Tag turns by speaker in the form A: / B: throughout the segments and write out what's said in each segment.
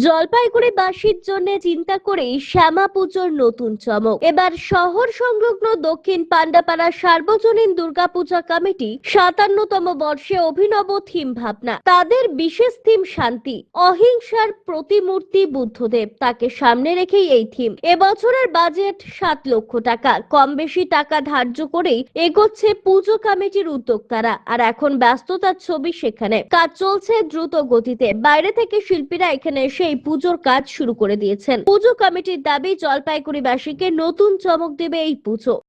A: জলপাইগুড়িবাসীর জন্য চিন্তা করেই শ্যামা পুজোর নতুন চমক। এবার শহর সংলগ্ন দক্ষিণ পান্ডাপাড়া সার্বজনীন দুর্গাপূজা কমিটি সাতান্নতম বর্ষে অভিনব থিম ভাবনা। তাদের বিশেষ থিম শান্তি, অহিংসার প্রতিমূর্তি বুদ্ধদেব। তাকে সামনে রেখেই এই থিম। এবছরের বাজেট সাত লক্ষ টাকা। কম বেশি টাকা ধার্য করেই এগোচ্ছে পুজো কমিটির উদ্যোক্তারা। আর এখন ব্যস্ততার ছবি সেখানে। কাজ চলছে দ্রুত গতিতে। বাইরে থেকে শিল্পীরা এখানে এসে এই পুজোর কাজ শুরু করে দিয়েছেন। পুজো কমিটির দাবি জলপাইগুড়িবাসীকে নতুন চমক দেবে এই পুজো।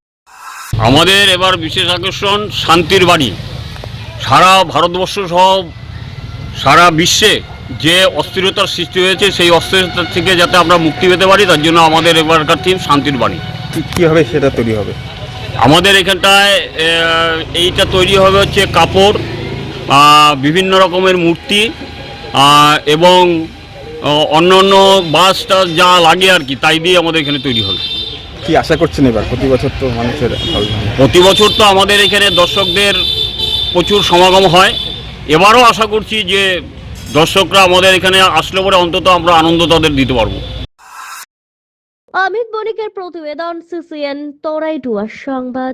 B: আমাদের এবার বিশেষ আকর্ষণ শান্তির বাণী। সারা ভারতবর্ষ সহ সারা বিশ্বে যে অস্থিরতার সৃষ্টি হয়েছে সেই অস্থিরতার থেকে যাতে আমরা মুক্তি পেতে পারি তার জন্য আমাদের এবারকার থিম শান্তির বাণী।
C: কি- কীভাবে সেটা তৈরি হবে?
B: আমাদের এখানটায় এইটা তৈরি হবে হচ্ছে কাপড় আহ, বিভিন্ন রকমের মূর্তি এবং অন্য অন্য বাসটা যা লাগে আর কি তাই দিয়ে আমাদের এখানে তৈরি হবে।
C: কি আশা করছেন এবার? প্রতি বছর তো মানুষের
B: প্রতি বছর তো আমাদের এখানে দর্শকদের প্রচুর সমাগম হয়। এবারও আশা করছি যে দর্শকরা আমাদের এখানে আসলে পরে অন্তত আমরা আনন্দ তাদের দিতে পারব।
A: অমিত বণিকের প্রতিবেদন সিসিএন তরাই ডুয়ার সংবাদ।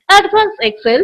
D: Advanced Excel.